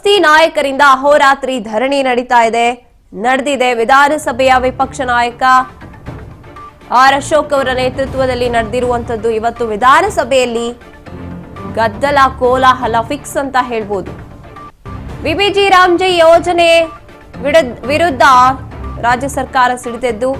ದೋಸ್ತಿ ನಾಯಕರಿಂದ ಅಹೋರಾತ್ರಿ ಧರಣಿ ನಡೀತಾ ಇದೆ. ನಡೆದಿದೆ ವಿಧಾನಸಭೆಯ ವಿಪಕ್ಷ ನಾಯಕ ಆರ್ ಅಶೋಕ್ ಅವರ ನೇತೃತ್ವದಲ್ಲಿ ನಡೆದಿರುವಂತದ್ದು ಇವತ್ತು ವಿಧಾನಸಭೆಯಲ್ಲಿ ಗದ್ದಲ, ಕೋಲಾಹಲ ಫಿಕ್ಸ್ ಅಂತ ಹೇಳ್ಬೋದು. ವಿಬಿಜಿ ರಾಮ್ಜಿ ಯೋಜನೆ ವಿರುದ್ಧ- ವಿರುದ್ಧ ರಾಜ್ಯ ಸರ್ಕಾರ ಸಿಡಿದೆದ್ದು,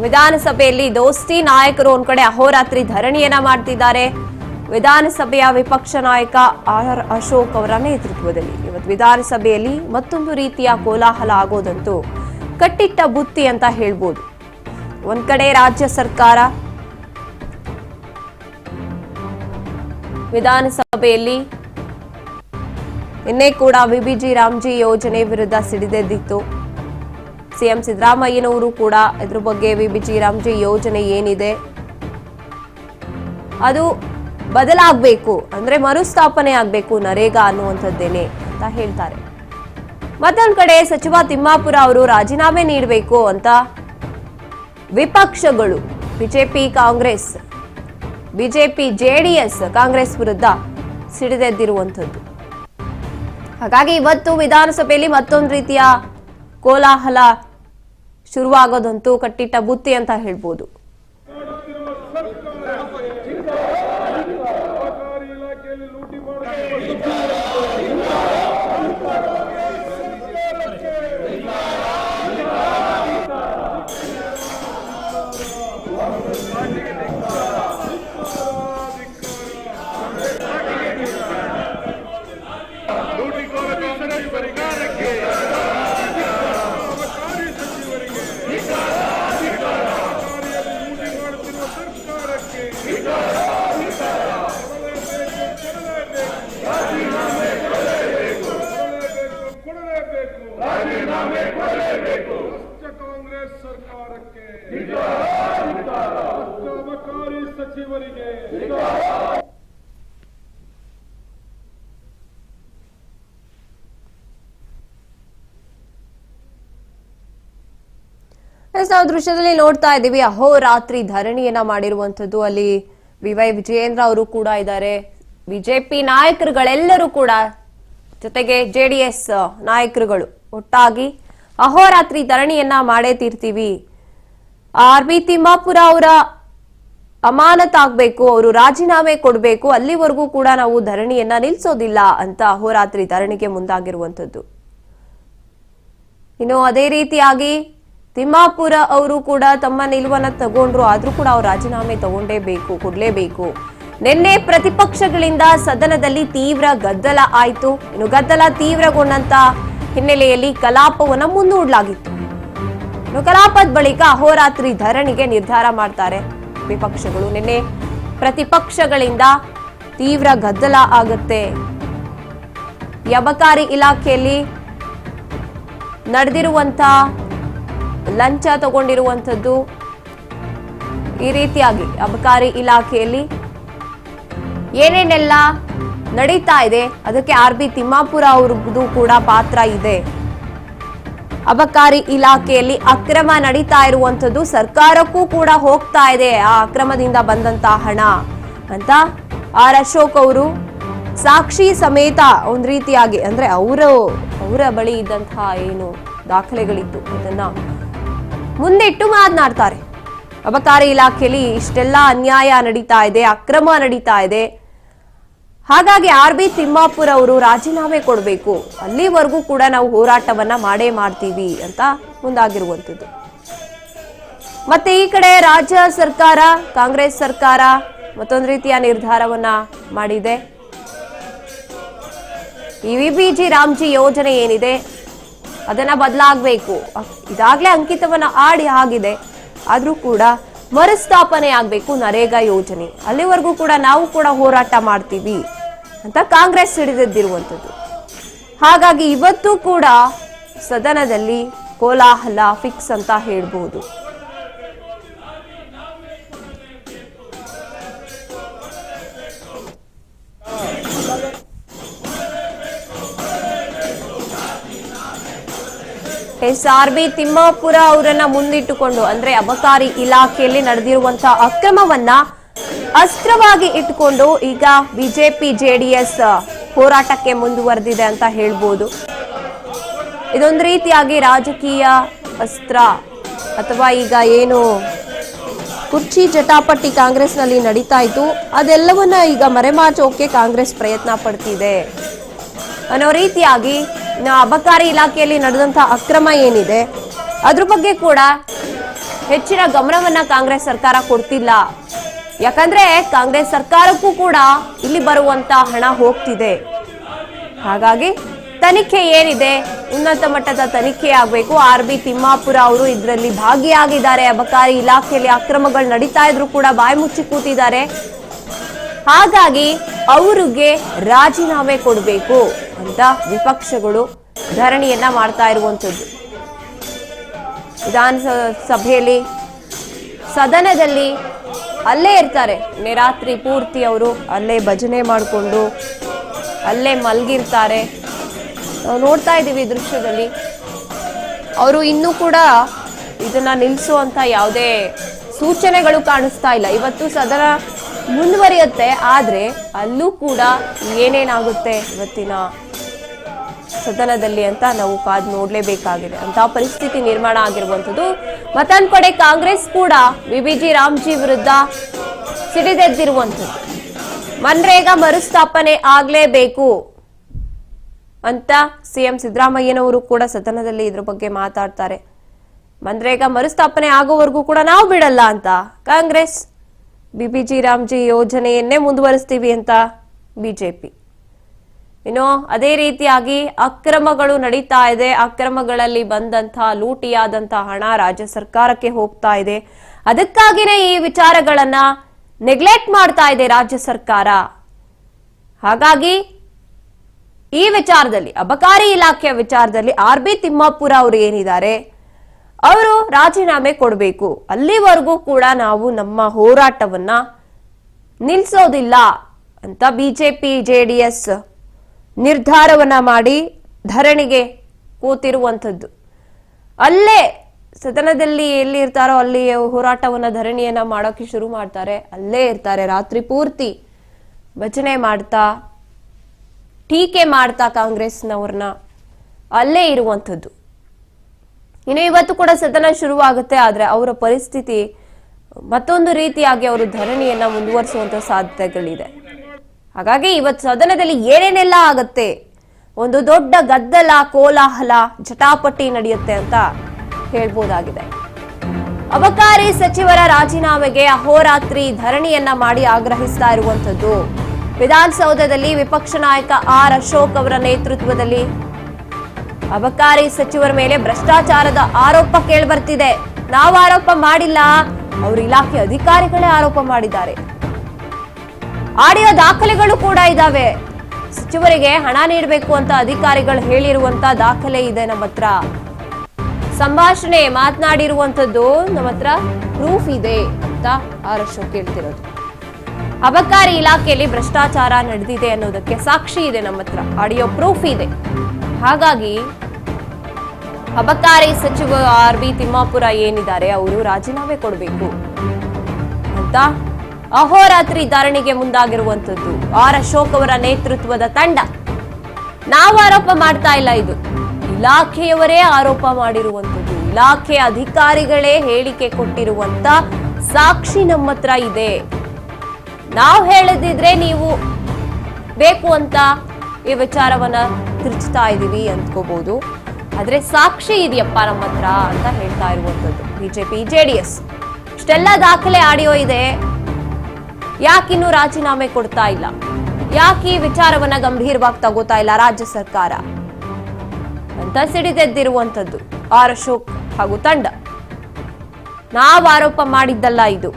ವಿಧಾನಸಭೆಯಲ್ಲಿ ದೋಸ್ತಿ ನಾಯಕರು ಒಂದ್ ಕಡೆ ಅಹೋರಾತ್ರಿ ಧರಣಿಯನ್ನ ಮಾಡ್ತಿದ್ದಾರೆ. ವಿಧಾನಸಭೆಯ ವಿಪಕ್ಷ ನಾಯಕ ಆರ್ ಅಶೋಕ್ ಅವರ ನೇತೃತ್ವದಲ್ಲಿ. ಇವತ್ತು ವಿಧಾನಸಭೆಯಲ್ಲಿ ಮತ್ತೊಂದು ರೀತಿಯ ಕೋಲಾಹಲ ಆಗೋದಂತೂ ಕಟ್ಟಿಟ್ಟ ಬುತ್ತಿ ಅಂತ ಹೇಳ್ಬೋದು. ಒಂದ್ ಕಡೆ ರಾಜ್ಯ ಸರ್ಕಾರ ವಿಧಾನಸಭೆಯಲ್ಲಿ ನಿನ್ನೆ ಕೂಡ ವಿಬಿಜಿ ರಾಮ್ಜಿ ಯೋಜನೆ ವಿರುದ್ಧ ಸಿಡಿದೆದ್ದಿತ್ತು. ಸಿಎಂ ಸಿದ್ದರಾಮಯ್ಯನವರು ಕೂಡ ಇದ್ರ ಬಗ್ಗೆ ವಿಬಿಜಿ ರಾಮ್ಜಿ ಯೋಜನೆ ಏನಿದೆ? ಅದು ಬದಲಾಗಬೇಕು, ಅಂದ್ರೆ ಮರುಸ್ಥಾಪನೆ ಆಗಬೇಕು ನರೇಗಾ ಅನ್ನುವಂಥದ್ದೇನೆ ಅಂತ ಹೇಳ್ತಾರೆ. ಮತ್ತೊಂದ್ ಕಡೆ ಸಚಿವ ತಿಮ್ಮಾಪುರ ಅವರು ರಾಜೀನಾಮೆ ನೀಡಬೇಕು ಅಂತ ವಿಪಕ್ಷಗಳು, BJP, Congress, BJP JDS Congress ವಿರುದ್ಧ ಸಿಡಿದೆದ್ದಿರುವಂಥದ್ದು. ಹಾಗಾಗಿ ಇವತ್ತು ವಿಧಾನಸಭೆಯಲ್ಲಿ ಮತ್ತೊಂದು ರೀತಿಯ ಕೋಲಾಹಲ ಶುರುವಾಗೋದಂತೂ ಕಟ್ಟಿಟ್ಟ ಬುತ್ತಿ ಅಂತ ಹೇಳ್ಬೋದು. the blood ಸಚಿವರಿಗೆ ನಾವು ದೃಶ್ಯದಲ್ಲಿ ನೋಡ್ತಾ ಇದ್ದೀವಿ. ಅಹೋರಾತ್ರಿ ಧರಣಿಯನ್ನ ಮಾಡಿರುವಂತದ್ದು ಅಲ್ಲಿ ವಿ ವೈ ವಿಜಯೇಂದ್ರ ಅವರು ಕೂಡ ಇದ್ದಾರೆ. ಬಿಜೆಪಿ ನಾಯಕರುಗಳೆಲ್ಲರೂ ಕೂಡ ಜೊತೆಗೆ ಜೆಡಿಎಸ್ ನಾಯಕರುಗಳು ಒಟ್ಟಾಗಿ ಅಹೋರಾತ್ರಿ ಧರಣಿಯನ್ನ ಮಾಡೇ ತೀರ್ತೀವಿ. ಆರ್ ಬಿ ತಿಮ್ಮಾಪುರ ಅವರ ಅಮಾನತ್ ಆಗ್ಬೇಕು, ಅವರು ರಾಜೀನಾಮೆ ಕೊಡಬೇಕು, ಅಲ್ಲಿವರೆಗೂ ಕೂಡ ನಾವು ಧರಣಿಯನ್ನ ನಿಲ್ಸೋದಿಲ್ಲ ಅಂತ ಅಹೋರಾತ್ರಿ ಧರಣಿಗೆ ಮುಂದಾಗಿರುವಂತದ್ದು ಇನ್ನು ಅದೇ ರೀತಿಯಾಗಿ ತಿಮ್ಮಾಪುರ ಅವರು ಕೂಡ ತಮ್ಮ ನಿಲುವನ್ನ ತಗೊಂಡ್ರು, ಆದ್ರೂ ಕೂಡ ಅವ್ರು ರಾಜೀನಾಮೆ ತಗೊಂಡೇಬೇಕು, ಕೊಡ್ಲೇಬೇಕು. ನಿನ್ನೆ ಪ್ರತಿಪಕ್ಷಗಳಿಂದ ಸದನದಲ್ಲಿ ತೀವ್ರ ಗದ್ದಲ ಆಯ್ತು. ಇನ್ನು ಗದ್ದಲ ತೀವ್ರಗೊಂಡಂತ ಹಿನ್ನೆಲೆಯಲ್ಲಿ ಕಲಾಪವನ್ನ ಮುಂದೂಡಲಾಗಿತ್ತು ಕಲಾಪದ ಬಳಿಕ ಅಹೋರಾತ್ರಿ ಧರಣಿಗೆ ನಿರ್ಧಾರ ಮಾಡ್ತಾರೆ. ವಿಪಕ್ಷಗಳು ನಿನ್ನೆ ಪ್ರತಿಪಕ್ಷಗಳಿಂದ ತೀವ್ರ ಗದ್ದಲ ಆಗುತ್ತೆ. ಯಬಕಾರಿ ಇಲಾಖೆಯಲ್ಲಿ ನಡೆದಿರುವಂತ ಲಂಚ ತಗೊಂಡಿರುವಂಥದ್ದು ಈ ರೀತಿಯಾಗಿ ಅಬಕಾರಿ ಇಲಾಖೆಯಲ್ಲಿ ಏನೇನೆಲ್ಲ ನಡೀತಾ ಇದೆ, ಅದಕ್ಕೆ ಆರ್ ಬಿ ತಿಮ್ಮಾಪುರ ಅವ್ರದ್ದು ಕೂಡ ಪಾತ್ರ ಇದೆ. ಅಬಕಾರಿ ಇಲಾಖೆಯಲ್ಲಿ ಅಕ್ರಮ ನಡೀತಾ ಇರುವಂಥದ್ದು ಸರ್ಕಾರಕ್ಕೂ ಕೂಡ ಹೋಗ್ತಾ ಇದೆ ಆ ಅಕ್ರಮದಿಂದ ಬಂದಂತ ಹಣ ಅಂತ ಆರ್ ಅಶೋಕ್ ಅವರು ಸಾಕ್ಷಿ ಸಮೇತ ಒಂದ್ ರೀತಿಯಾಗಿ ಅಂದ್ರೆ ಅವರು ಅವರ ಬಳಿ ಇದ್ದಂತಹ ಏನು ದಾಖಲೆಗಳಿತ್ತು. ಅದನ್ನ ಮುಂದಿಟ್ಟು ಮಾತನಾಡ್ತಾರೆ. ಅಬಕಾರಿ ಇಲಾಖೆಯಲ್ಲಿ ಇಷ್ಟೆಲ್ಲ ಅನ್ಯಾಯ ನಡೀತಾ ಇದೆ, ಅಕ್ರಮ ನಡೀತಾ ಇದೆ. ಹಾಗಾಗಿ ಆರ್ ಬಿ ತಿಮ್ಮಾಪುರ ಅವರು ರಾಜೀನಾಮೆ ಕೊಡಬೇಕು. ಅಲ್ಲಿವರೆಗೂ ಕೂಡ ನಾವು ಹೋರಾಟವನ್ನ ಮಾಡೇ ಮಾಡ್ತೀವಿ ಅಂತ ಮುಂದಾಗಿರುವಂಥದ್ದು. ಮತ್ತೆ ಈ ಕಡೆ ರಾಜ್ಯ ಸರ್ಕಾರ, ಕಾಂಗ್ರೆಸ್ ಸರ್ಕಾರ ಮತ್ತೊಂದು ರೀತಿಯ ನಿರ್ಧಾರವನ್ನ ಮಾಡಿದೆ. ಈ ವಿಬಿಜಿ ರಾಮ್ಜಿ ಯೋಜನೆ ಏನಿದೆ, ಅದನ್ನ ಬದಲಾಗಬೇಕು. ಇದಾಗ್ಲೇ ಅಂಕಿತವನ್ನ ಆಡಿ ಆಗಿದೆ. ಆದ್ರೂ ಕೂಡ ಮರುಸ್ಥಾಪನೆ ಆಗ್ಬೇಕು ನರೇಗಾ ಯೋಜನೆ. ಅಲ್ಲಿವರೆಗೂ ಕೂಡ ನಾವು ಕೂಡ ಹೋರಾಟ ಮಾಡ್ತೀವಿ. ಅಂತ ಕಾಂಗ್ರೆಸ್ ಹಿಡಿದಿದ್ದಿರುವಂಥದ್ದು. ಹಾಗಾಗಿ ಇವತ್ತು ಕೂಡ ಸದನದಲ್ಲಿ ಕೋಲಾಹಲ ಫಿಕ್ಸ್ ಅಂತ ಹೇಳ್ಬೋದು. ಎಸ್ ಆರ್ ಬಿ ತಿಮ್ಮಾಪುರ ಅವರನ್ನ ಮುಂದಿಟ್ಟುಕೊಂಡು, ಅಂದ್ರೆ ಅಬಕಾರಿ ಇಲಾಖೆಯಲ್ಲಿ ನಡೆದಿರುವಂತಹ ಅಕ್ರಮವನ್ನ ಅಸ್ತ್ರವಾಗಿ ಇಟ್ಕೊಂಡು ಈಗ ಬಿಜೆಪಿ ಜೆಡಿಎಸ್ ಹೋರಾಟಕ್ಕೆ ಮುಂದುವರೆದಿದೆ ಅಂತ ಹೇಳ್ಬೋದು. ಇದೊಂದು ರೀತಿಯಾಗಿ ರಾಜಕೀಯ ಅಸ್ತ್ರ ಅಥವಾ ಈಗ ಏನು ಕುರ್ಚಿ ಜಟಾಪಟ್ಟಿ ಕಾಂಗ್ರೆಸ್ನಲ್ಲಿ ನಡೀತಾ ಇತ್ತು, ಅದೆಲ್ಲವನ್ನ ಈಗ ಮರೆಮಾಚೋಕೆ ಕಾಂಗ್ರೆಸ್ ಪ್ರಯತ್ನ ಪಡ್ತಿದೆ. ಅನ್ನೋ ರೀತಿಯಾಗಿ ಅಬಕಾರಿ ಇಲಾಖೆಯಲ್ಲಿ ನಡೆದಂತಹ ಅಕ್ರಮ ಏನಿದೆ, ಅದ್ರ ಬಗ್ಗೆ ಕೂಡ ಹೆಚ್ಚಿನ ಗಮನವನ್ನ ಕಾಂಗ್ರೆಸ್ ಸರ್ಕಾರ ಕೊಡ್ತಿಲ್ಲ. ಯಾಕಂದ್ರೆ ಕಾಂಗ್ರೆಸ್ ಸರ್ಕಾರಕ್ಕೂ ಕೂಡ ಇಲ್ಲಿ ಬರುವಂತ ಹಣ ಹೋಗ್ತಿದೆ. ಹಾಗಾಗಿ ತನಿಖೆ ಏನಿದೆ, ಉನ್ನತ ಮಟ್ಟದ ತನಿಖೆ ಆಗಬೇಕು. ಆರ್ ಬಿ ತಿಮ್ಮಾಪುರ ಅವರು ಇದರಲ್ಲಿ ಭಾಗಿಯಾಗಿದ್ದಾರೆ. ಅಬಕಾರಿ ಇಲಾಖೆಯಲ್ಲಿ ಅಕ್ರಮಗಳು ನಡೀತಾ ಇದ್ರು ಕೂಡ ಬಾಯಿ ಮುಚ್ಚಿ ಕೂತಿದ್ದಾರೆ. ಹಾಗಾಗಿ ಅವರಿಗೆ ರಾಜೀನಾಮೆ ಕೊಡಬೇಕು ಅಂತ ವಿಪಕ್ಷಗಳು ಧರಣಿಯನ್ನ ಮಾಡ್ತಾ ಇರುವಂಥದ್ದು. ವಿಧಾನಸಭೆಯಲ್ಲಿ ಸದನದಲ್ಲಿ ಅಲ್ಲೇ ಇರ್ತಾರೆ. ನಿರಾತ್ರಿ ರಾತ್ರಿ ಪೂರ್ತಿ ಅವರು ಅಲ್ಲೇ ಭಜನೆ ಮಾಡಿಕೊಂಡು ಅಲ್ಲೇ ಮಲಗಿರ್ತಾರೆ. ನಾವು ನೋಡ್ತಾ ಇದ್ದೀವಿ ದೃಶ್ಯದಲ್ಲಿ. ಅವರು ಇನ್ನೂ ಕೂಡ ಇದನ್ನ ನಿಲ್ಲಿಸುವಂತ ಯಾವುದೇ ಸೂಚನೆಗಳು ಕಾಣಿಸ್ತಾ ಇಲ್ಲ. ಇವತ್ತು ಸದನ ಮುಂದುವರಿಯುತ್ತೆ, ಆದ್ರೆ ಅಲ್ಲೂ ಕೂಡ ಏನೇನಾಗುತ್ತೆ ಇವತ್ತಿನ ಸದನದಲ್ಲಿ ಅಂತ ನಾವು ಕಾದ್ ನೋಡ್ಲೇಬೇಕಾಗಿದೆ. ಅಂತ ಪರಿಸ್ಥಿತಿ ನಿರ್ಮಾಣ ಆಗಿರುವಂಥದ್ದು. ಮತ್ತೊಂದ್ ಕಡೆ ಕಾಂಗ್ರೆಸ್ ಕೂಡ ವಿಬಿಜಿ ರಾಮ್ಜಿ ವಿರುದ್ಧ ಸಿಡಿದೆದ್ದಿರುವಂಥದ್ದು. ಮನ್ರೇಗಾ ಮರುಸ್ಥಾಪನೆ ಆಗ್ಲೇಬೇಕು ಅಂತ ಸಿಎಂ ಸಿದ್ದರಾಮಯ್ಯನವರು ಕೂಡ ಸದನದಲ್ಲಿ ಇದ್ರ ಬಗ್ಗೆ ಮಾತಾಡ್ತಾರೆ. ಮನ್ರೇಗಾ ಮರುಸ್ಥಾಪನೆ ಆಗೋವರೆಗೂ ಕೂಡ ನಾವು ಬಿಡಲ್ಲ ಅಂತ ಕಾಂಗ್ರೆಸ್ ಬಿಬಿಜಿ ರಾಮ್ಜಿ ಯೋಜನೆಯನ್ನೇ ಮುಂದುವರಿಸ್ತೀವಿ ಅಂತ ಬಿಜೆಪಿ. ಇನ್ನು ಅದೇ ರೀತಿಯಾಗಿ ಅಕ್ರಮಗಳು ನಡೀತಾ ಇದೆ. ಅಕ್ರಮಗಳಲ್ಲಿ ಬಂದಂತಹ ಲೂಟಿಯಾದಂತಹ ಹಣ ರಾಜ್ಯ ಸರ್ಕಾರಕ್ಕೆ ಹೋಗ್ತಾ ಇದೆ. ಅದಕ್ಕಾಗಿನೇ ಈ ವಿಚಾರಗಳನ್ನ ನೆಗ್ಲೆಕ್ಟ್ ಮಾಡ್ತಾ ಇದೆ ರಾಜ್ಯ ಸರ್ಕಾರ. ಹಾಗಾಗಿ ಈ ವಿಚಾರದಲ್ಲಿ, ಅಬಕಾರಿ ಇಲಾಖೆಯ ವಿಚಾರದಲ್ಲಿ ಆರ್ ಬಿ ತಿಮ್ಮಾಪುರ ಅವರು ಏನಿದ್ದಾರೆ, ಅವರು ರಾಜೀನಾಮೆ ಕೊಡಬೇಕು. ಅಲ್ಲಿವರೆಗೂ ಕೂಡ ನಾವು ನಮ್ಮ ಹೋರಾಟವನ್ನ ನಿಲ್ಲಿಸೋದಿಲ್ಲ ಅಂತ ಬಿಜೆಪಿ ಜೆಡಿಎಸ್ ನಿರ್ಧಾರವನ್ನ ಮಾಡಿ ಧರಣಿಗೆ ಕೂತಿರುವಂಥದ್ದು. ಅಲ್ಲೇ ಸದನದಲ್ಲಿ ಎಲ್ಲಿ ಇರ್ತಾರೋ ಅಲ್ಲಿ ಹೋರಾಟವನ್ನ ಧರಣಿಯನ್ನ ಮಾಡೋಕೆ ಶುರು ಮಾಡ್ತಾರೆ. ಅಲ್ಲೇ ಇರ್ತಾರೆ. ರಾತ್ರಿ ಪೂರ್ತಿ ಭಜನೆ ಮಾಡ್ತಾ, ಟೀಕೆ ಮಾಡ್ತಾ ಕಾಂಗ್ರೆಸ್ನವ್ರನ್ನ ಅಲ್ಲೇ ಇರುವಂಥದ್ದು. ಇನ್ನು ಇವತ್ತು ಕೂಡ ಸದನ ಶುರುವಾಗುತ್ತೆ. ಆದರೆ ಅವರ ಪರಿಸ್ಥಿತಿ ಮತ್ತೊಂದು ರೀತಿಯಾಗಿ ಅವರು ಧರಣಿಯನ್ನ ಮುಂದುವರಿಸುವಂತ ಸಾಧ್ಯತೆಗಳಿದೆ. ಹಾಗಾಗಿ ಇವತ್ತು ಸದನದಲ್ಲಿ ಏನೇನೆಲ್ಲ ಆಗತ್ತೆ? ಒಂದು ದೊಡ್ಡ ಗದ್ದಲ, ಕೋಲಾಹಲ, ಜಟಾಪಟಿ ನಡೆಯುತ್ತೆ ಅಂತ ಹೇಳ್ಬೋದಾಗಿದೆ. ಅಬಕಾರಿ ಸಚಿವರ ರಾಜೀನಾಮೆಗೆ ಅಹೋರಾತ್ರಿ ಧರಣಿಯನ್ನ ಮಾಡಿ ಆಗ್ರಹಿಸ್ತಾ ಇರುವಂತದ್ದು ವಿಧಾನಸೌಧದಲ್ಲಿ ವಿಪಕ್ಷ ನಾಯಕ ಆರ್ ಅಶೋಕ್ ಅವರ ನೇತೃತ್ವದಲ್ಲಿ ಅಬಕಾರಿ ಸಚಿವರ ಮೇಲೆ ಭ್ರಷ್ಟಾಚಾರದ ಆರೋಪ ಕೇಳಿಬರ್ತಿದೆ. ನಾವು ಆರೋಪ ಮಾಡಿಲ್ಲ, ಅವ್ರ ಇಲಾಖೆ ಅಧಿಕಾರಿಗಳೇ ಆರೋಪ ಮಾಡಿದ್ದಾರೆ. ಆಡಿಯೋ ದಾಖಲೆಗಳು ಕೂಡ ಇದಾವೆ. ಸಚಿವರಿಗೆ ಹಣ ನೀಡಬೇಕು ಅಂತ ಅಧಿಕಾರಿಗಳು ಹೇಳಿರುವಂತ ದಾಖಲೆ ಇದೆ ನಮ್ಮ ಹತ್ರ. ಸಂಭಾಷಣೆ ಮಾತನಾಡಿರುವಂತದ್ದು ನಮ್ಮ ಹತ್ರ ಪ್ರೂಫ್ ಇದೆ ಅಂತ ಆರ್ ಕೇಳ್ತಿರೋದು ಅಬಕಾರಿ ಇಲಾಖೆಯಲ್ಲಿ ಭ್ರಷ್ಟಾಚಾರ ನಡೆದಿದೆ ಅನ್ನೋದಕ್ಕೆ ಸಾಕ್ಷಿ ಇದೆ ನಮ್ಮ ಹತ್ರ. ಆಡಿಯೋ ಪ್ರೂಫ್ ಇದೆ. ಹಾಗಾಗಿ ಅಬಕಾರಿ ಸಚಿವ ಆರ್ ಬಿ ತಿಮ್ಮಾಪುರ ಏನಿದ್ದಾರೆ, ಅವರು ರಾಜೀನಾಮೆ ಕೊಡಬೇಕು ಅಂತ ಅಹೋರಾತ್ರಿ ಧರಣಿಗೆ ಮುಂದಾಗಿರುವಂತದ್ದು ಆರ್ ಅಶೋಕ್ ಅವರ ನೇತೃತ್ವದ ತಂಡ. ನಾವು ಆರೋಪ ಮಾಡ್ತಾ ಇಲ್ಲ ಇದು. ಇಲಾಖೆಯವರೇ ಆರೋಪ ಮಾಡಿರುವಂತದ್ದು ಇಲಾಖೆ ಅಧಿಕಾರಿಗಳೇ ಹೇಳಿಕೆ ಕೊಟ್ಟಿರುವಂತ ಸಾಕ್ಷಿ ನಮ್ಮ ಹತ್ರ ಇದೆ. ನಾವು ಹೇಳದಿದ್ರೆ ನೀವು ಬೇಕು ಅಂತ ಈ ವಿಚಾರವನ್ನ ತಿರುಚ್ತಾ ಇದೀವಿ ಅಂದ್ಕೋಬಹುದು ಆದ್ರೆ ಸಾಕ್ಷಿ ಇದೆಯಪ್ಪ ನಮ್ಮ ಹತ್ರ ಅಂತ ಹೇಳ್ತಾ ಇರುವಂತದ್ದು ಬಿಜೆಪಿ ಜೆಡಿಎಸ್ ಇಷ್ಟೆಲ್ಲ ದಾಖಲೆ ಆಡಿಯೋ ಇದೆ. ಯಾಕಿನ್ನೂ ರಾಜೀನಾಮೆ ಕೊಡ್ತಾ ಇಲ್ಲ? ಯಾಕೆ ಈ ವಿಚಾರವನ್ನ ಗಂಭೀರವಾಗಿ ತಗೋತಾ ಇಲ್ಲ ರಾಜ್ಯ ಸರ್ಕಾರ? ಅಂತ ಸಿಡಿದೆದ್ದಿರುವಂತದ್ದು ಆರ್ ಅಶೋಕ್ ಹಾಗೂ ತಂಡ. ನಾವು ಆರೋಪ ಮಾಡಿದ್ದಲ್ಲ ಇದು.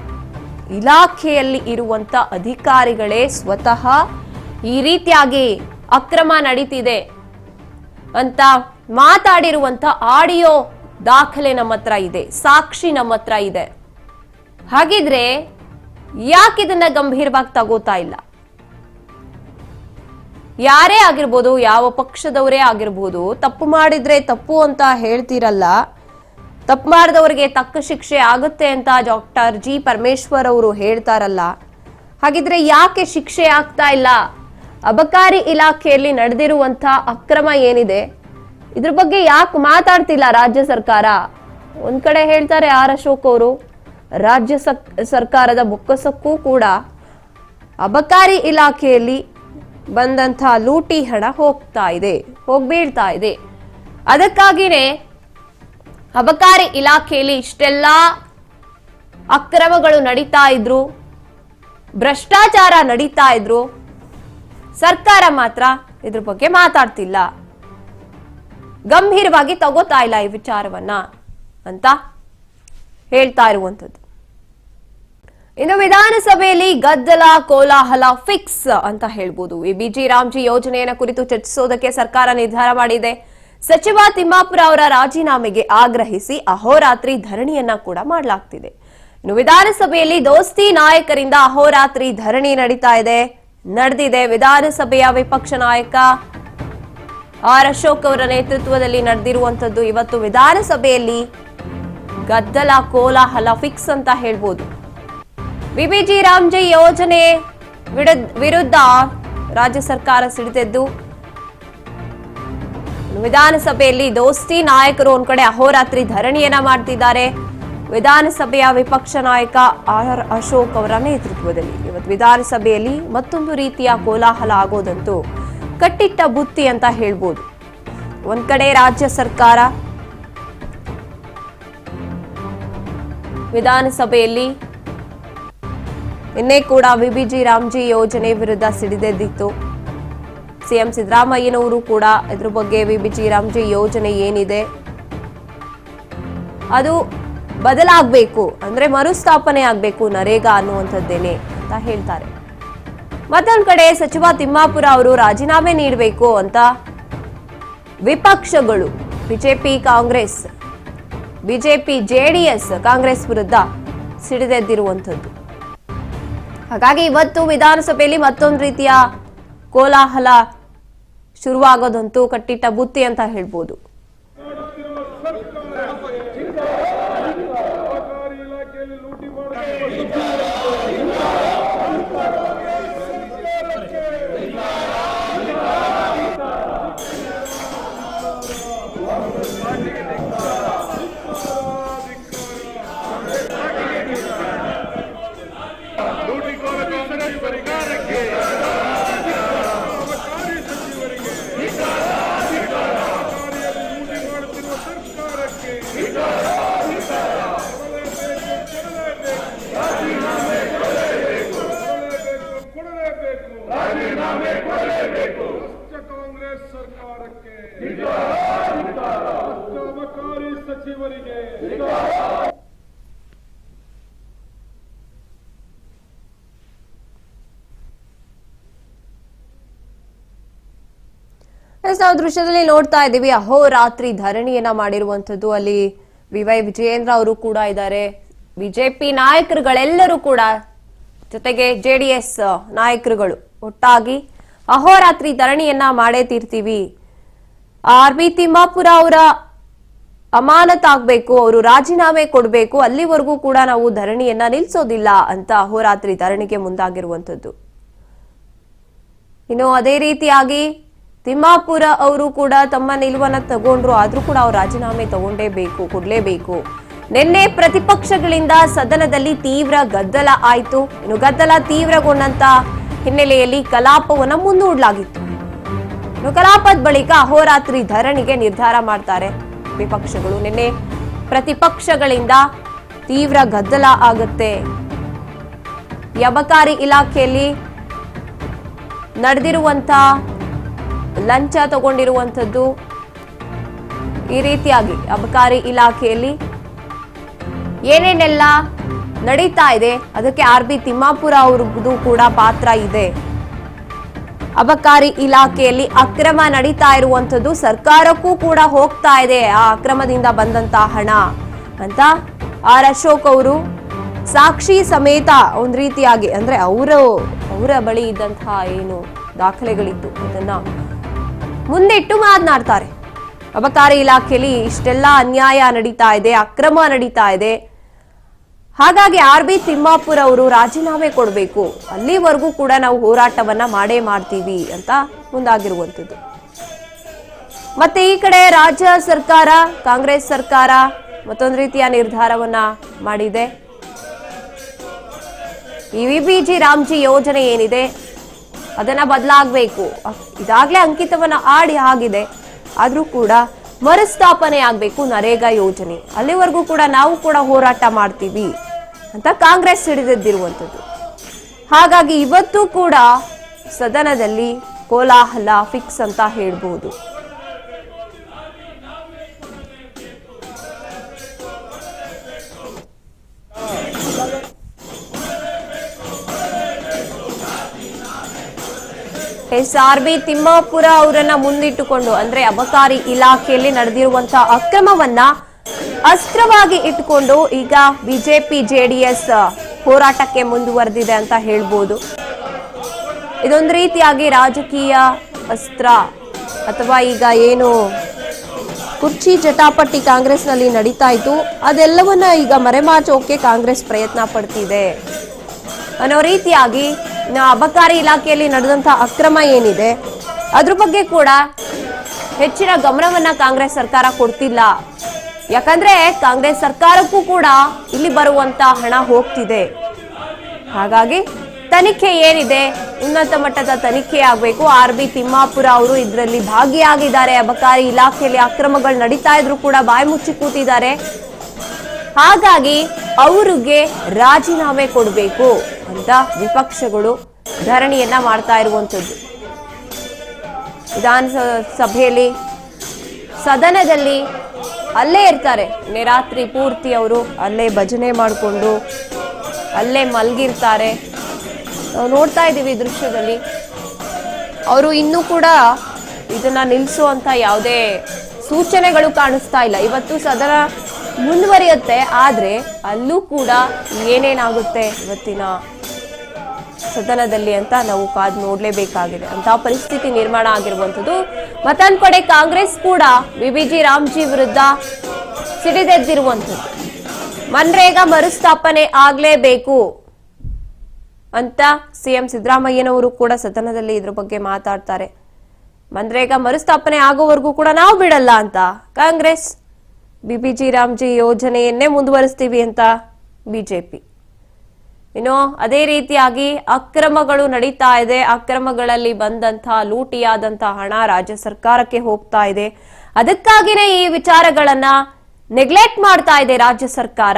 ಇಲಾಖೆಯಲ್ಲಿ ಇರುವಂತ ಅಧಿಕಾರಿಗಳೇ ಸ್ವತಃ ಈ ರೀತಿಯಾಗಿ ಅಕ್ರಮ ನಡೀತಿದೆ ಅಂತ ಮಾತಾಡಿರುವಂತ ಆಡಿಯೋ ದಾಖಲೆ ನಮ್ಮ ಹತ್ರ ಇದೆ, ಸಾಕ್ಷಿ ನಮ್ಮ ಹತ್ರ ಇದೆ. ಹಾಗಿದ್ರೆ ಯಾಕೆ ಇದನ್ನ ಗಂಭೀರವಾಗಿ ತಗೋತಾ ಇಲ್ಲ? ಯಾರೇ ಆಗಿರ್ಬೋದು, ಯಾವ ಪಕ್ಷದವರೇ ಆಗಿರ್ಬೋದು, ತಪ್ಪು ಮಾಡಿದ್ರೆ ತಪ್ಪು ಅಂತ ಹೇಳ್ತಿರಲ್ಲ, ತಪ್ಪು ಮಾಡಿದವರಿಗೆ ತಕ್ಕ ಶಿಕ್ಷೆ ಆಗುತ್ತೆ ಅಂತ ಡಾಕ್ಟರ್ ಜಿ ಪರಮೇಶ್ವರ್ ಅವರು ಹೇಳ್ತಾರಲ್ಲ, ಹಾಗಿದ್ರೆ ಯಾಕೆ ಶಿಕ್ಷೆ ಆಗ್ತಾ ಇಲ್ಲ? ಅಬಕಾರಿ ಇಲಾಖೆಯಲ್ಲಿ ನಡೆದಿರುವಂತ ಅಕ್ರಮ ಏನಿದೆ? ಇದ್ರ ಬಗ್ಗೆ ಯಾಕೆ ಮಾತಾಡ್ತಿಲ್ಲ ರಾಜ್ಯ ಸರ್ಕಾರ? ಒಂದ್ ಕಡೆ ಹೇಳ್ತಾರೆ ಆರ್ ಅಶೋಕ್ ಅವರು ರಾಜ್ಯ ಸರ್ಕಾರದ ಬೊಕ್ಕಸಕ್ಕೂ ಕೂಡ ಅಬಕಾರಿ ಇಲಾಖೆಯಲ್ಲಿ ಬಂದಂತಹ ಲೂಟಿ ಹಣ ಹೋಗ್ತಾ ಇದೆ, ಹೋಗ್ಬೀಳ್ತಾ ಇದೆ. ಅದಕ್ಕಾಗಿನೇ ಅಬಕಾರಿ ಇಲಾಖೆಯಲ್ಲಿ ಇಷ್ಟೆಲ್ಲ ಅಕ್ರಮಗಳು ನಡೀತಾ ಇದ್ರು, ಭ್ರಷ್ಟಾಚಾರ ನಡೀತಾ ಇದ್ರು, ಸರ್ಕಾರ ಮಾತ್ರ ಇದ್ರ ಬಗ್ಗೆ ಮಾತಾಡ್ತಿಲ್ಲ. ಗಂಭೀರವಾಗಿ ತಗೋತಾ ಇಲ್ಲ ಈ ವಿಚಾರವನ್ನ ಅಂತ ಹೇಳ್ತಾ ಇರುವಂತದ್ದು ಇನ್ನು ವಿಧಾನಸಭೆಯಲ್ಲಿ ಗದ್ದಲ, ಕೋಲಾಹಲ ಫಿಕ್ಸ್ ಅಂತ ಹೇಳ್ಬೋದು. ಈ ಬಿಜಿ ರಾಮ್ಜಿ ಯೋಜನೆಯನ್ನ ಕುರಿತು ಚರ್ಚಿಸೋದಕ್ಕೆ ಸರ್ಕಾರ ನಿರ್ಧಾರ ಮಾಡಿದೆ. ಸಚಿವ ತಿಮ್ಮಾಪುರ ಅವರ ರಾಜೀನಾಮೆಗೆ ಆಗ್ರಹಿಸಿ ಅಹೋರಾತ್ರಿ ಧರಣಿಯನ್ನ ಕೂಡ ಮಾಡಲಾಗ್ತಿದೆ. ಇನ್ನು ವಿಧಾನಸಭೆಯಲ್ಲಿ ದೋಸ್ತಿ ನಾಯಕರಿಂದ ಅಹೋರಾತ್ರಿ ಧರಣಿ ನಡೀತಾ ಇದೆ. ನಡೆದಿದೆ. ವಿಧಾನಸಭೆಯ ವಿಪಕ್ಷ ನಾಯಕ ಆರ್ ಅಶೋಕ್ ಅವರ ನೇತೃತ್ವದಲ್ಲಿ ನಡೆದಿರುವಂತದ್ದು ಇವತ್ತು ವಿಧಾನಸಭೆಯಲ್ಲಿ ಗದ್ದಲ ಕೋಲಾಹಲ ಫಿಕ್ಸ್ ಅಂತ ಹೇಳ್ಬೋದು. ಬಿಬಿಜಿ ರಾಮ್ಜಿ ಯೋಜನೆ ವಿರುದ್ಧ- ವಿರುದ್ಧ ರಾಜ್ಯ ಸರ್ಕಾರ ಸಿಡಿದೆದ್ದು. ವಿಧಾನಸಭೆಯಲ್ಲಿ ದೋಸ್ತಿ ನಾಯಕರು ಒಂದ್ ಕಡೆ ಅಹೋರಾತ್ರಿ ಧರಣಿಯನ್ನ ಮಾಡ್ತಿದ್ದಾರೆ. ವಿಧಾನಸಭೆಯ ವಿಪಕ್ಷ ನಾಯಕ ಆರ್ ಅಶೋಕ್ ಅವರ ನೇತೃತ್ವದಲ್ಲಿ. ಇವತ್ತು ವಿಧಾನಸಭೆಯಲ್ಲಿ ಮತ್ತೊಂದು ರೀತಿಯ ಕೋಲಾಹಲ ಆಗೋದಂತೂ ಕಟ್ಟಿಟ್ಟ ಬುತ್ತಿ ಅಂತ ಹೇಳ್ಬೋದು. ಒಂದ್ ಕಡೆ ರಾಜ್ಯ ಸರ್ಕಾರ ವಿಧಾನಸಭೆಯಲ್ಲಿ. ನಿನ್ನೆ ಕೂಡ ವಿಬಿಜಿ ರಾಮ್ಜಿ ಯೋಜನೆ ವಿರುದ್ಧ ಸಿಡಿದೆದ್ದಿತ್ತು. ಸಿಎಂ ಸಿದ್ದರಾಮಯ್ಯನವರು ಕೂಡ ಇದ್ರ ಬಗ್ಗೆ ವಿಬಿಜಿ ರಾಮ್ಜಿ ಯೋಜನೆ ಏನಿದೆ, ಅದು ಬದಲಾಗಬೇಕು, ಅಂದ್ರೆ ಮರುಸ್ಥಾಪನೆ ಆಗಬೇಕು ನರೇಗಾ ಅನ್ನುವಂಥದ್ದೇನೆ ಅಂತ ಹೇಳ್ತಾರೆ. ಮತ್ತೊಂದ್ ಕಡೆ ಸಚಿವ ತಿಮ್ಮಾಪುರ ಅವರು ರಾಜೀನಾಮೆ ನೀಡಬೇಕು ಅಂತ ವಿಪಕ್ಷಗಳು, BJP, Congress BJP, JDS, Congress ವಿರುದ್ಧ ಸಿಡಿದೆದ್ದಿರುವಂಥದ್ದು. ಹಾಗಾಗಿ ಇವತ್ತು ವಿಧಾನಸಭೆಯಲ್ಲಿ ಮತ್ತೊಂದು ರೀತಿಯ ಕೋಲಾಹಲ ಶುರುವಾಗೋದಂತೂ ಕಟ್ಟಿಟ್ಟ ಬುತ್ತಿ ಅಂತ ಹೇಳ್ಬೋದು. ಎಸ್, ನಾವು ದೃಶ್ಯದಲ್ಲಿ ನೋಡ್ತಾ ಇದ್ದೀವಿ. ಅಹೋರಾತ್ರಿ ಧರಣಿಯನ್ನ ಮಾಡಿರುವಂತದ್ದು ಅಲ್ಲಿ ವಿ ವೈ ವಿಜಯೇಂದ್ರ ಅವರು ಕೂಡ ಇದ್ದಾರೆ. ಬಿಜೆಪಿ ನಾಯಕರುಗಳೆಲ್ಲರೂ ಕೂಡ ಜೊತೆಗೆ ಜೆಡಿಎಸ್ ನಾಯಕರುಗಳು ಒಟ್ಟಾಗಿ ಅಹೋರಾತ್ರಿ ಧರಣಿಯನ್ನ ಮಾಡೇ ತೀರ್ತೀವಿ. ಆರ್ ಬಿ ತಿಮ್ಮಾಪುರ ಅವರ ಅಮಾನತ್ ಆಗ್ಬೇಕು ಅವರು ರಾಜೀನಾಮೆ ಕೊಡಬೇಕು ಅಲ್ಲಿವರೆಗೂ ಕೂಡ ನಾವು ಧರಣಿಯನ್ನ ನಿಲ್ಸೋದಿಲ್ಲ ಅಂತ ಅಹೋರಾತ್ರಿ ಧರಣಿಗೆ ಮುಂದಾಗಿರುವಂತದ್ದು ಇನ್ನು ಅದೇ ರೀತಿಯಾಗಿ ತಿಮ್ಮಾಪುರ ಅವರು ಕೂಡ ತಮ್ಮ ನಿಲುವನ್ನ ತಗೊಂಡ್ರು. ಆದ್ರೂ ಕೂಡ ಅವ್ರು ರಾಜೀನಾಮೆ ತಗೊಂಡೇಬೇಕು, ಕೊಡ್ಲೇಬೇಕು. ನಿನ್ನೆ ಪ್ರತಿಪಕ್ಷಗಳಿಂದ ಸದನದಲ್ಲಿ ತೀವ್ರ ಗದ್ದಲ ಆಯ್ತು. ಇನ್ನು ಗದ್ದಲ ತೀವ್ರಗೊಂಡಂತ ಹಿನ್ನೆಲೆಯಲ್ಲಿ ಕಲಾಪವನ್ನ ಮುಂದೂಡಲಾಗಿತ್ತು. ಇನ್ನು ಕಲಾಪದ ಬಳಿಕ ಅಹೋರಾತ್ರಿ ಧರಣಿಗೆ ನಿರ್ಧಾರ ಮಾಡ್ತಾರೆ ವಿಪಕ್ಷಗಳು. ನಿನ್ನೆ ಪ್ರತಿಪಕ್ಷಗಳಿಂದ ತೀವ್ರ ಗದ್ದಲ ಆಗುತ್ತೆ. ಅಬಕಾರಿ ಇಲಾಖೆಯಲ್ಲಿ ನಡೆದಿರುವಂತ ಲಂಚ ತಗೊಂಡಿರುವಂಥದ್ದು ಈ ರೀತಿಯಾಗಿ ಅಬಕಾರಿ ಇಲಾಖೆಯಲ್ಲಿ ಏನೇನೆಲ್ಲ ನಡೀತಾ ಇದೆ, ಅದಕ್ಕೆ ಆರ್ ಬಿ ತಿಮ್ಮಾಪುರ ಅವ್ರದ್ದು ಕೂಡ ಪಾತ್ರ ಇದೆ. ಅಬಕಾರಿ ಇಲಾಖೆಯಲ್ಲಿ ಅಕ್ರಮ ನಡೀತಾ ಇರುವಂಥದ್ದು ಸರ್ಕಾರಕ್ಕೂ ಕೂಡ ಹೋಗ್ತಾ ಇದೆ ಆ ಅಕ್ರಮದಿಂದ ಬಂದಂತ ಹಣ. ಅಂತ ಆರ್ ಅಶೋಕ್ ಅವರು ಸಾಕ್ಷಿ ಸಮೇತ ಒಂದ್ ರೀತಿಯಾಗಿ ಅಂದ್ರೆ ಅವರು, ಅವರ ಬಳಿ ಇದ್ದಂತಹ ಏನು ದಾಖಲೆಗಳಿತ್ತು ಅದನ್ನ ಮುಂದಿಟ್ಟು ಮಾತನಾಡ್ತಾರೆ. ಅಬಕಾರಿ ಇಲಾಖೆಯಲ್ಲಿ ಇಷ್ಟೆಲ್ಲ ಅನ್ಯಾಯ ನಡೀತಾ ಇದೆ, ಅಕ್ರಮ ನಡೀತಾ ಇದೆ. ಹಾಗಾಗಿ ಆರ್ ಬಿ ತಿಮ್ಮಾಪುರ ಅವರು ರಾಜೀನಾಮೆ ಕೊಡಬೇಕು. ಅಲ್ಲಿವರೆಗೂ ಕೂಡ ನಾವು ಹೋರಾಟವನ್ನ ಮಾಡೇ ಮಾಡ್ತೀವಿ ಅಂತ ಮುಂದಾಗಿರುವಂಥದ್ದು. ಮತ್ತೆ ಈ ಕಡೆ ರಾಜ್ಯ ಸರ್ಕಾರ, ಕಾಂಗ್ರೆಸ್ ಸರ್ಕಾರ ಮತ್ತೊಂದು ರೀತಿಯ ನಿರ್ಧಾರವನ್ನ ಮಾಡಿದೆ. ಈ ವಿಬಿಜಿ ರಾಮ್ಜಿ ಯೋಜನೆ ಏನಿದೆ? ಅದನ್ನ ಬದಲಾಗಬೇಕು. ಇದಾಗಲೇ ಅಂಕಿತವನ್ನ ಆಡಿ ಆಗಿದೆ. ಆದರೂ ಕೂಡ ಮರುಸ್ಥಾಪನೆ ಆಗಬೇಕು ನರೇಗಾ ಯೋಜನೆ. ಅಲ್ಲಿವರೆಗೂ ಕೂಡ ನಾವು ಕೂಡ ಹೋರಾಟ ಮಾಡ್ತೀವಿ ಅಂತ ಕಾಂಗ್ರೆಸ್ ಹಿಡಿದಿದ್ದಿರುವಂಥದ್ದು. ಹಾಗಾಗಿ ಇವತ್ತು ಕೂಡ ಸದನದಲ್ಲಿ ಕೋಲಾಹಲ ಫಿಕ್ಸ್ ಅಂತ ಹೇಳ್ಬೋದು. ಎಸ್ ಆರ್ ಬಿ ತಿಮ್ಮಾಪುರ ಅವರನ್ನ ಮುಂದಿಟ್ಟುಕೊಂಡು, ಅಂದ್ರೆ ಅಬಕಾರಿ ಇಲಾಖೆಯಲ್ಲಿ ನಡೆದಿರುವಂತಹ ಅಕ್ರಮವನ್ನ ಅಸ್ತ್ರವಾಗಿ ಇಟ್ಟುಕೊಂಡು ಈಗ ಬಿಜೆಪಿ ಜೆಡಿಎಸ್ ಹೋರಾಟಕ್ಕೆ ಮುಂದುವರೆದಿದೆ ಅಂತ ಹೇಳ್ಬೋದು. ಇದೊಂದು ರೀತಿಯಾಗಿ ರಾಜಕೀಯ ಅಸ್ತ್ರ ಅಥವಾ ಈಗ ಏನು ಕುರ್ಚಿ ಜಟಾಪಟ್ಟಿ ಕಾಂಗ್ರೆಸ್ನಲ್ಲಿ ನಡೀತಾ ಇತ್ತು, ಅದೆಲ್ಲವನ್ನ ಈಗ ಮರೆಮಾಚೋಕೆ ಕಾಂಗ್ರೆಸ್ ಪ್ರಯತ್ನ ಪಡ್ತಿದೆ. ಅನ್ನೋ ರೀತಿಯಾಗಿ ಅಬಕಾರಿ ಇಲಾಖೆಯಲ್ಲಿ ನಡೆದಂತಹ ಅಕ್ರಮ ಏನಿದೆ, ಅದ್ರ ಬಗ್ಗೆ ಕೂಡ ಹೆಚ್ಚಿನ ಗಮನವನ್ನ ಕಾಂಗ್ರೆಸ್ ಸರ್ಕಾರ ಕೊಡ್ತಿಲ್ಲ. ಯಾಕಂದ್ರೆ ಕಾಂಗ್ರೆಸ್ ಸರ್ಕಾರಕ್ಕೂ ಕೂಡ ಇಲ್ಲಿ ಬರುವಂತ ಹಣ ಹೋಗ್ತಿದೆ. ಹಾಗಾಗಿ ತನಿಖೆ ಏನಿದೆ, ಉನ್ನತ ಮಟ್ಟದ ತನಿಖೆ ಆಗಬೇಕು. ಆರ್ ಬಿ ತಿಮ್ಮಾಪುರ ಅವರು ಇದರಲ್ಲಿ ಭಾಗಿಯಾಗಿದ್ದಾರೆ. ಅಬಕಾರಿ ಇಲಾಖೆಯಲ್ಲಿ ಅಕ್ರಮಗಳು ನಡೀತಾ ಇದ್ರು ಕೂಡ ಬಾಯಿ ಮುಚ್ಚಿ ಕೂತಿದ್ದಾರೆ. ಹಾಗಾಗಿ ಅವರಿಗೆ ರಾಜೀನಾಮೆ ಕೊಡಬೇಕು ಅಂತ ವಿಪಕ್ಷಗಳು ಧರಣಿಯನ್ನ ಮಾಡ್ತಾ ಇರುವಂಥದ್ದು. ವಿಧಾನಸಭೆಯಲ್ಲಿ ಸದನದಲ್ಲಿ ಅಲ್ಲೇ ಇರ್ತಾರೆ. ನಿರಾತ್ರಿ ರಾತ್ರಿ ಪೂರ್ತಿ ಅವರು ಅಲ್ಲೇ ಭಜನೆ ಮಾಡಿಕೊಂಡು ಅಲ್ಲೇ ಮಲಗಿರ್ತಾರೆ. ನಾವು ನೋಡ್ತಾ ಇದ್ದೀವಿ ದೃಶ್ಯದಲ್ಲಿ. ಅವರು ಇನ್ನೂ ಕೂಡ ಇದನ್ನ ನಿಲ್ಲಿಸುವಂತ ಯಾವುದೇ ಸೂಚನೆಗಳು ಕಾಣಿಸ್ತಾ ಇಲ್ಲ. ಇವತ್ತು ಸದನ ಮುಂದುವರಿಯುತ್ತೆ, ಆದ್ರೆ ಅಲ್ಲೂ ಕೂಡ ಏನೇನಾಗುತ್ತೆ ಇವತ್ತಿನ ಸದನದಲ್ಲಿ ಅಂತ ನಾವು ಕಾದ್ ನೋಡ್ಲೇಬೇಕಾಗಿದೆ. ಅಂತ ಪರಿಸ್ಥಿತಿ ನಿರ್ಮಾಣ ಆಗಿರುವಂಥದ್ದು. ಮತ್ತೊಂದ್ ಕಡೆ ಕಾಂಗ್ರೆಸ್ ಕೂಡ ಬಿಬಿಜಿ ರಾಮ್ಜಿ ವಿರುದ್ಧ ಸಿಡಿದೆದ್ದಿರುವಂಥದ್ದು. ಮನ್ರೇಗಾ ಮರುಸ್ಥಾಪನೆ ಆಗ್ಲೇಬೇಕು ಅಂತ ಸಿಎಂ ಸಿದ್ದರಾಮಯ್ಯನವರು ಕೂಡ ಸದನದಲ್ಲಿ ಇದ್ರ ಬಗ್ಗೆ ಮಾತಾಡ್ತಾರೆ. ಮನ್ರೇಗಾ ಮರುಸ್ಥಾಪನೆ ಆಗೋವರೆಗೂ ಕೂಡ ನಾವು ಬಿಡಲ್ಲ ಅಂತ ಕಾಂಗ್ರೆಸ್ ಬಿಬಿಜಿ ರಾಮ್ಜಿ ಯೋಜನೆಯನ್ನೇ ಮುಂದುವರಿಸ್ತೀವಿ ಅಂತ ಬಿಜೆಪಿ. ಇನ್ನು ಅದೇ ರೀತಿಯಾಗಿ ಅಕ್ರಮಗಳು ನಡೀತಾ ಇದೆ. ಅಕ್ರಮಗಳಲ್ಲಿ ಬಂದಂತಹ ಲೂಟಿಯಾದಂತಹ ಹಣ ರಾಜ್ಯ ಸರ್ಕಾರಕ್ಕೆ ಹೋಗ್ತಾ ಇದೆ. ಅದಕ್ಕಾಗಿನೇ ಈ ವಿಚಾರಗಳನ್ನ ನೆಗ್ಲೆಕ್ಟ್ ಮಾಡ್ತಾ ಇದೆ ರಾಜ್ಯ ಸರ್ಕಾರ.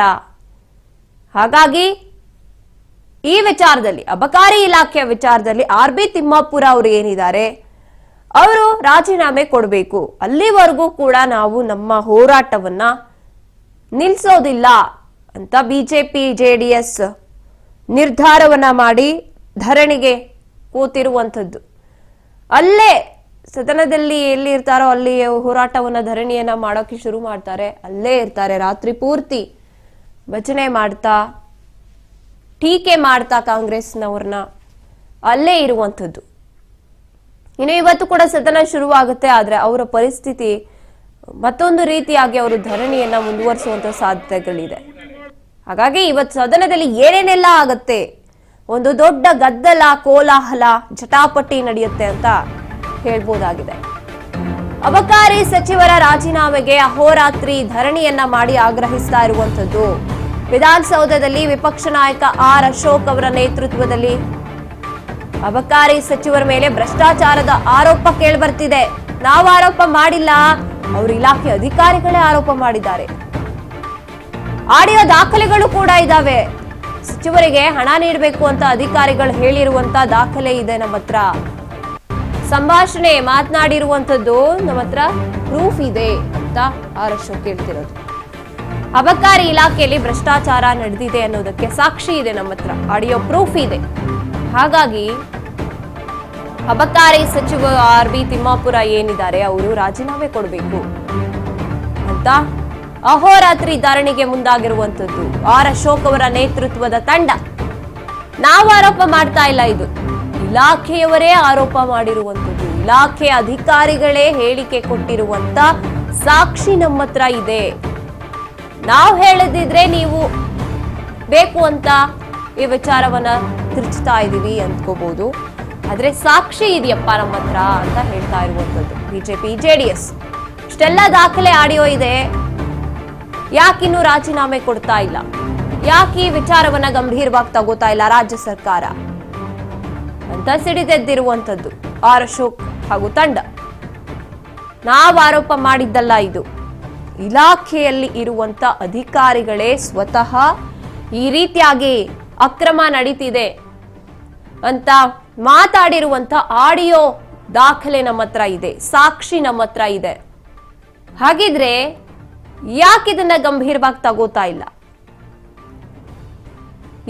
ಹಾಗಾಗಿ ಈ ವಿಚಾರದಲ್ಲಿ, ಅಬಕಾರಿ ಇಲಾಖೆಯ ವಿಚಾರದಲ್ಲಿ ಆರ್ ಬಿ ತಿಮ್ಮಾಪುರ ಅವರು ಏನಿದ್ದಾರೆ? ಅವರು ರಾಜೀನಾಮೆ ಕೊಡಬೇಕು. ಅಲ್ಲಿವರೆಗೂ ಕೂಡ ನಾವು ನಮ್ಮ ಹೋರಾಟವನ್ನ ನಿಲ್ಸೋದಿಲ್ಲ ಅಂತ ಬಿಜೆಪಿ, ಜೆಡಿಎಸ್ ನಿರ್ಧಾರವನ್ನ ಮಾಡಿ ಧರಣಿಗೆ ಕೂತಿರುವಂಥದ್ದು. ಅಲ್ಲೇ ಸದನದಲ್ಲಿ ಎಲ್ಲಿ ಇರ್ತಾರೋ ಅಲ್ಲಿ ಹೋರಾಟವನ್ನ ಧರಣಿಯನ್ನ ಮಾಡೋಕೆ ಶುರು ಮಾಡ್ತಾರೆ. ಅಲ್ಲೇ ಇರ್ತಾರೆ. ರಾತ್ರಿ ಪೂರ್ತಿ ಭಜನೆ ಮಾಡ್ತಾ, ಟೀಕೆ ಮಾಡ್ತಾ ಕಾಂಗ್ರೆಸ್ನವ್ರನ್ನ ಅಲ್ಲೇ ಇರುವಂಥದ್ದು. ಇನ್ನು ಇವತ್ತು ಕೂಡ ಸದನ ಶುರುವಾಗುತ್ತೆ, ಆದ್ರೆ ಅವರ ಪರಿಸ್ಥಿತಿ ಮತ್ತೊಂದು ರೀತಿಯಾಗಿ ಅವರು ಧರಣಿಯನ್ನ ಮುಂದುವರಿಸುವಂತ ಸಾಧ್ಯತೆಗಳಿದೆ. ಹಾಗಾಗಿ ಇವತ್ತು ಸದನದಲ್ಲಿ ಏನೇನೆಲ್ಲ ಆಗತ್ತೆ? ಒಂದು ದೊಡ್ಡ ಗದ್ದಲ, ಕೋಲಾಹಲ, ಜಟಾಪಟಿ ನಡೆಯುತ್ತೆ ಅಂತ ಹೇಳ್ಬೋದಾಗಿದೆ. ಅಬಕಾರಿ ಸಚಿವರ ರಾಜೀನಾಮೆಗೆ ಅಹೋರಾತ್ರಿ ಧರಣಿಯನ್ನ ಮಾಡಿ ಆಗ್ರಹಿಸ್ತಾ ಇರುವಂತದ್ದು ವಿಧಾನಸೌಧದಲ್ಲಿ ವಿಪಕ್ಷ ನಾಯಕ ಆರ್ ಅಶೋಕ್ ಅವರ ನೇತೃತ್ವದಲ್ಲಿ ಅಬಕಾರಿ ಸಚಿವರ ಮೇಲೆ ಭ್ರಷ್ಟಾಚಾರದ ಆರೋಪ ಕೇಳಿಬರ್ತಿದೆ. ನಾವು ಆರೋಪ ಮಾಡಿಲ್ಲ, ಅವರು ಇಲಾಖೆ ಅಧಿಕಾರಿಗಳೇ ಆರೋಪ ಮಾಡಿದ್ದಾರೆ. ಆಡಿಯೋ ದಾಖಲೆಗಳು ಕೂಡ ಇದಾವೆ. ಸಚಿವರಿಗೆ ಹಣ ನೀಡಬೇಕು ಅಂತ ಅಧಿಕಾರಿಗಳು ಹೇಳಿರುವಂತ ದಾಖಲೆ ಇದೆ ನಮ್ಮ ಹತ್ರ. ಸಂಭಾಷಣೆ ಮಾತನಾಡಿರುವಂತದ್ದು ನಮ್ಮ ಹತ್ರ ಪ್ರೂಫ್ ಇದೆ ಅಂತ ಆರ್ ಕೇಳ್ತಿರೋದು. ಅಬಕಾರಿ ಇಲಾಖೆಯಲ್ಲಿ ಭ್ರಷ್ಟಾಚಾರ ನಡೆದಿದೆ ಅನ್ನೋದಕ್ಕೆ ಸಾಕ್ಷಿ ಇದೆ ನಮ್ಮ ಹತ್ರ. ಆಡಿಯೋ ಪ್ರೂಫ್ ಇದೆ. ಹಾಗಾಗಿ ಅಬಕಾರಿ ಸಚಿವ ಆರ್ ಬಿ ತಿಮ್ಮಾಪುರ ಏನಿದ್ದಾರೆ ಅವರು ರಾಜೀನಾಮೆ ಕೊಡಬೇಕು ಅಂತ ಅಹೋರಾತ್ರಿ ಧರಣಿಗೆ ಮುಂದಾಗಿರುವಂತದ್ದು ಆರ್ ಅಶೋಕ್ ಅವರ ನೇತೃತ್ವದ ತಂಡ. ನಾವು ಆರೋಪ ಮಾಡ್ತಾ ಇಲ್ಲ ಇದು. ಇಲಾಖೆಯವರೇ ಆರೋಪ ಮಾಡಿರುವಂತದ್ದು ಇಲಾಖೆ ಅಧಿಕಾರಿಗಳೇ ಹೇಳಿಕೆ ಕೊಟ್ಟಿರುವಂತ ಸಾಕ್ಷಿ ನಮ್ಮ ಹತ್ರ ಇದೆ. ನಾವು ಹೇಳದಿದ್ರೆ ನೀವು ಬೇಕು ಅಂತ ಈ ವಿಚಾರವನ್ನ ತಿರುಚ್ತಾ ಇದ್ದೀವಿ ಅಂದ್ಕೋಬಹುದು ಆದ್ರೆ ಸಾಕ್ಷಿ ಇದೆಯಪ್ಪ ನಮ್ಮ ಹತ್ರ ಅಂತ ಹೇಳ್ತಾ ಇರುವಂತದ್ದು ಬಿಜೆಪಿ, ಜೆಡಿಎಸ್. ಇಷ್ಟೆಲ್ಲ ದಾಖಲೆ ಆಡಿಯೋ ಇದೆ. ಯಾಕಿನ್ನೂ ರಾಜೀನಾಮೆ ಕೊಡ್ತಾ ಇಲ್ಲ? ಯಾಕೆ ಈ ವಿಚಾರವನ್ನ ಗಂಭೀರವಾಗಿ ತಗೋತಾ ಇಲ್ಲ ರಾಜ್ಯ ಸರ್ಕಾರ? ಅಂತ ಸಿಡಿದೆದ್ದಿರುವಂತದ್ದು ಆರ್ ಅಶೋಕ್ ಹಾಗೂ ತಂಡ. ನಾವು ಆರೋಪ ಮಾಡಿದ್ದಲ್ಲ ಇದು. ಇಲಾಖೆಯಲ್ಲಿ ಇರುವಂತ ಅಧಿಕಾರಿಗಳೇ ಸ್ವತಃ ಈ ರೀತಿಯಾಗಿ ಅಕ್ರಮ ನಡೀತಿದೆ ಅಂತ ಮಾತಾಡಿರುವಂತ ಆಡಿಯೋ ದಾಖಲೆ ನಮ್ಮ ಹತ್ರ ಇದೆ, ಸಾಕ್ಷಿ ನಮ್ಮ ಹತ್ರ ಇದೆ. ಹಾಗಿದ್ರೆ ಯಾಕೆ ಇದನ್ನ ಗಂಭೀರವಾಗಿ ತಗೋತಾ ಇಲ್ಲ?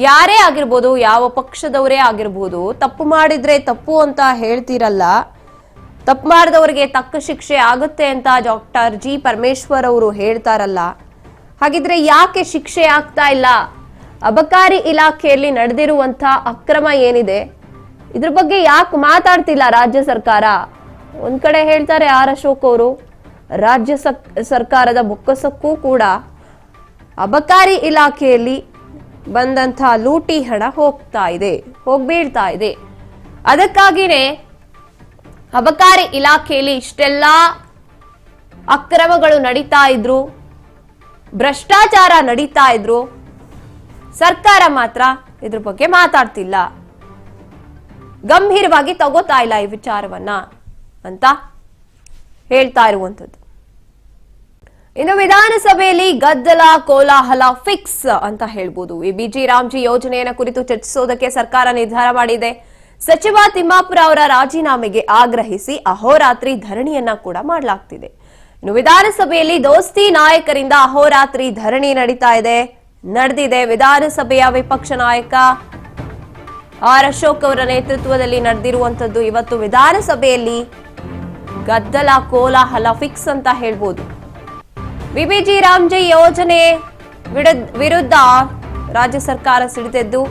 ಯಾರೇ ಆಗಿರ್ಬೋದು, ಯಾವ ಪಕ್ಷದವರೇ ಆಗಿರ್ಬೋದು, ತಪ್ಪು ಮಾಡಿದ್ರೆ ತಪ್ಪು ಅಂತ ಹೇಳ್ತಿರಲ್ಲ, ತಪ್ಪು ಮಾಡಿದವರಿಗೆ ತಕ್ಕ ಶಿಕ್ಷೆ ಆಗುತ್ತೆ ಅಂತ ಡಾಕ್ಟರ್ ಜಿ ಪರಮೇಶ್ವರ್ ಅವರು ಹೇಳ್ತಾರಲ್ಲ, ಹಾಗಿದ್ರೆ ಯಾಕೆ ಶಿಕ್ಷೆ ಆಗ್ತಾ ಇಲ್ಲ? ಅಬಕಾರಿ ಇಲಾಖೆಯಲ್ಲಿ ನಡೆದಿರುವಂತಹ ಅಕ್ರಮ ಏನಿದೆ, ಇದ್ರ ಬಗ್ಗೆ ಯಾಕೆ ಮಾತಾಡ್ತಿಲ್ಲ ರಾಜ್ಯ ಸರ್ಕಾರ? ಒಂದ್ ಕಡೆ ಹೇಳ್ತಾರೆ ಆರ್ ಅಶೋಕ್ ಅವರು, ರಾಜ್ಯ ಸರ್ಕಾರದ ಬೊಕ್ಕಸಕ್ಕೂ ಕೂಡ ಅಬಕಾರಿ ಇಲಾಖೆಯಲ್ಲಿ ಬಂದಂತಹ ಲೂಟಿ ಹಣ ಹೋಗ್ತಾ ಇದೆ, ಹೋಗ್ಬೀಳ್ತಾ ಇದೆ. ಅದಕ್ಕಾಗಿನೇ ಅಬಕಾರಿ ಇಲಾಖೆಯಲ್ಲಿ ಇಷ್ಟೆಲ್ಲ ಅಕ್ರಮಗಳು ನಡೀತಾ ಇದ್ರು, ಭ್ರಷ್ಟಾಚಾರ ನಡೀತಾ ಇದ್ರು ಸರ್ಕಾರ ಮಾತ್ರ ಇದ್ರ ಬಗ್ಗೆ ಮಾತಾಡ್ತಿಲ್ಲ. ಗಂಭೀರವಾಗಿ ತಗೋತಾ ಇಲ್ಲ ಈ ವಿಚಾರವನ್ನ ಅಂತ ಹೇಳ್ತಾ ಇರುವಂಥದ್ದು. ಇನ್ನು ವಿಧಾನಸಭೆಯಲ್ಲಿ ಗದ್ದಲ, ಕೋಲಾಹಲ ಫಿಕ್ಸ್ ಅಂತ ಹೇಳ್ಬೋದು. ಈ ಬಿಜಿ ರಾಮ್ಜಿ ಯೋಜನೆಯನ್ನ ಕುರಿತು ಚರ್ಚಿಸೋದಕ್ಕೆ ಸರ್ಕಾರ ನಿರ್ಧಾರ ಮಾಡಿದೆ. ಸಚಿವ ತಿಮ್ಮಾಪುರ ಅವರ ರಾಜೀನಾಮೆಗೆ ಆಗ್ರಹಿಸಿ ಅಹೋರಾತ್ರಿ ಧರಣಿಯನ್ನ ಕೂಡ ಮಾಡಲಾಗ್ತಿದೆ. ಇನ್ನು ವಿಧಾನಸಭೆಯಲ್ಲಿ ದೋಸ್ತಿ ನಾಯಕರಿಂದ ಅಹೋರಾತ್ರಿ ಧರಣಿ ನಡೀತಾ ಇದೆ. ನಡೆದಿದೆ. ವಿಧಾನಸಭೆಯ ವಿಪಕ್ಷ ನಾಯಕ ಆರ್ ಅಶೋಕ್ ಅವರ ನೇತೃತ್ವದಲ್ಲಿ ನಡೆದಿರುವಂತದ್ದು ಇವತ್ತು ವಿಧಾನಸಭೆಯಲ್ಲಿ ಗದ್ದಲ, ಕೋಲಾಹಲ ಫಿಕ್ಸ್ ಅಂತ ಹೇಳ್ಬೋದು. ಬಿಬಿಜಿ ರಾಮ್ಜಿ ಯೋಜನೆ ವಿರುದ್- ವಿರುದ್ಧ ರಾಜ್ಯ ಸರ್ಕಾರ ಸಿಡಿದೆದ್ದು,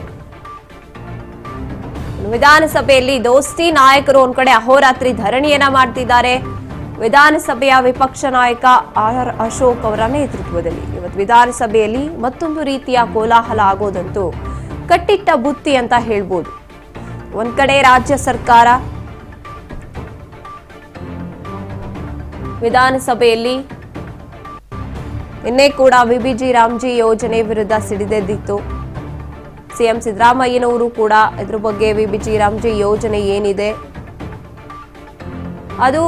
ವಿಧಾನಸಭೆಯಲ್ಲಿ ದೋಸ್ತಿ ನಾಯಕರು ಒಂದ್ ಕಡೆ ಅಹೋರಾತ್ರಿ ಧರಣಿಯನ್ನ ಮಾಡ್ತಿದ್ದಾರೆ. ವಿಧಾನಸಭೆಯ ವಿಪಕ್ಷ ನಾಯಕ ಆರ್ ಅಶೋಕ್ ಅವರ ನೇತೃತ್ವದಲ್ಲಿ. ಇವತ್ತು ವಿಧಾನಸಭೆಯಲ್ಲಿ ಮತ್ತೊಂದು ರೀತಿಯ ಕೋಲಾಹಲ ಆಗೋದಂತೂ ಕಟ್ಟಿಟ್ಟ ಬುತ್ತಿ ಅಂತ ಹೇಳ್ಬೋದು. ಒಂದ್ ಕಡೆ ರಾಜ್ಯ ಸರ್ಕಾರ ವಿಧಾನಸಭೆಯಲ್ಲಿ ನಿನ್ನೆ ಕೂಡ ವಿಬಿಜಿ ರಾಮ್ಜಿ ಯೋಜನೆ ವಿರುದ್ಧ ಸಿಡಿದೆದ್ದಿತ್ತು. ಸಿಎಂ ಸಿದ್ದರಾಮಯ್ಯನವರು ಕೂಡ ಇದ್ರ ಬಗ್ಗೆ ವಿಬಿಜಿ ರಾಮ್ಜಿ ಯೋಜನೆ ಏನಿದೆ? ಅದು